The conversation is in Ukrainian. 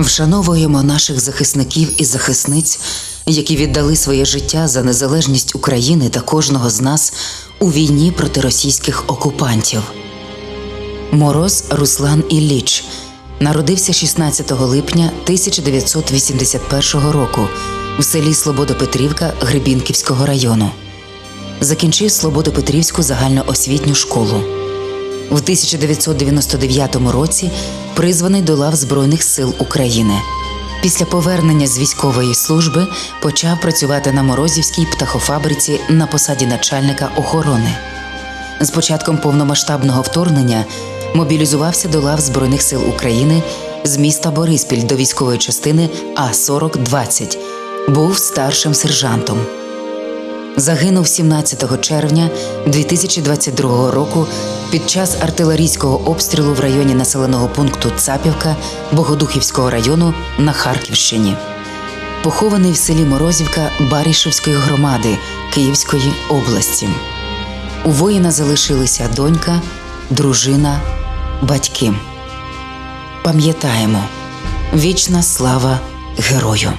Вшановуємо наших захисників і захисниць, які віддали своє життя за незалежність України та кожного з нас у війні проти російських окупантів. Мороз Руслан Ілліч народився 16 липня 1981 року в селі Слободопетрівка Гребінківського району. Закінчив Слободопетрівську загальноосвітню школу. В 1999 році призваний до лав Збройних сил України. Після повернення з військової служби почав працювати на Морозівській птахофабриці на посаді начальника охорони. З початком повномасштабного вторгнення мобілізувався до лав Збройних сил України з міста Бориспіль до військової частини А-40-20. Був старшим сержантом. Загинув 17 червня 2022 року під час артилерійського обстрілу в районі населеного пункту Цапівка Богодухівського району на Харківщині. Похований в селі Морозівка Барішевської громади Київської області. У воїна залишилися донька, дружина, батьки. Пам'ятаємо вічна слава герою!